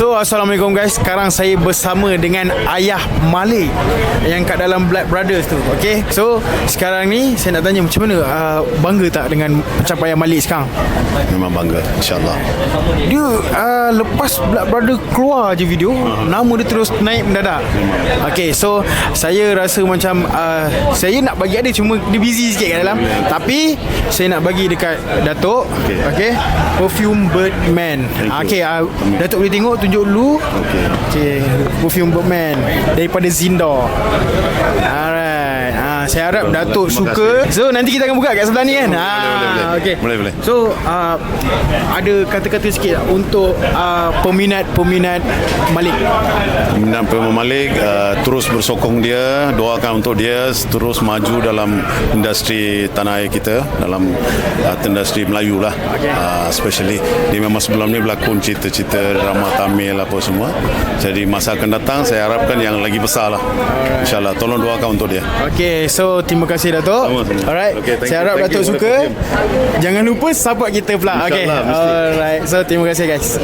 So Assalamualaikum guys. Sekarang saya bersama dengan Ayah Malik Yang kat dalam Black Brothers tu Okay So sekarang ni Saya nak tanya macam mana uh, Bangga tak dengan pencapaian Malik sekarang? Memang bangga InsyaAllah. Dia uh, lepas Black Brother keluar je video Nama dia terus naik mendadak. Okay so Saya rasa macam uh, Saya nak bagi ada Cuma dia busy sikit kat dalam. Tapi Saya nak bagi dekat Datuk Okay. okay. Perfume Birdman. Okay uh, Datuk boleh tengok Tunjuk dulu Okay. Okay Perfume Birdman Daripada Zindor. Alright Saya harap Terima Datuk kasih. suka. So nanti kita akan buka kat sebelah ni kan? Boleh, boleh, boleh. okay. Boleh, boleh. So uh, Ada kata-kata sikit tak Untuk uh, Peminat-peminat Malik. Dan Pemain Malik uh, terus bersokong dia Doakan untuk dia Terus maju dalam Industri tanah air kita Dalam uh, Industri Melayu lah. Uh, Especially Dia memang sebelum ni berlakon Cerita-cerita Drama Tamil apa semua. Jadi masa akan datang Saya harapkan yang lagi besar lah. InsyaAllah Tolong doakan untuk dia. Okay so Terima kasih Datuk. Sama-sama. Alright. Okay, Saya you, harap Datuk you. The suka. Jangan lupa support kita pula. Mesti. Alright. So terima kasih guys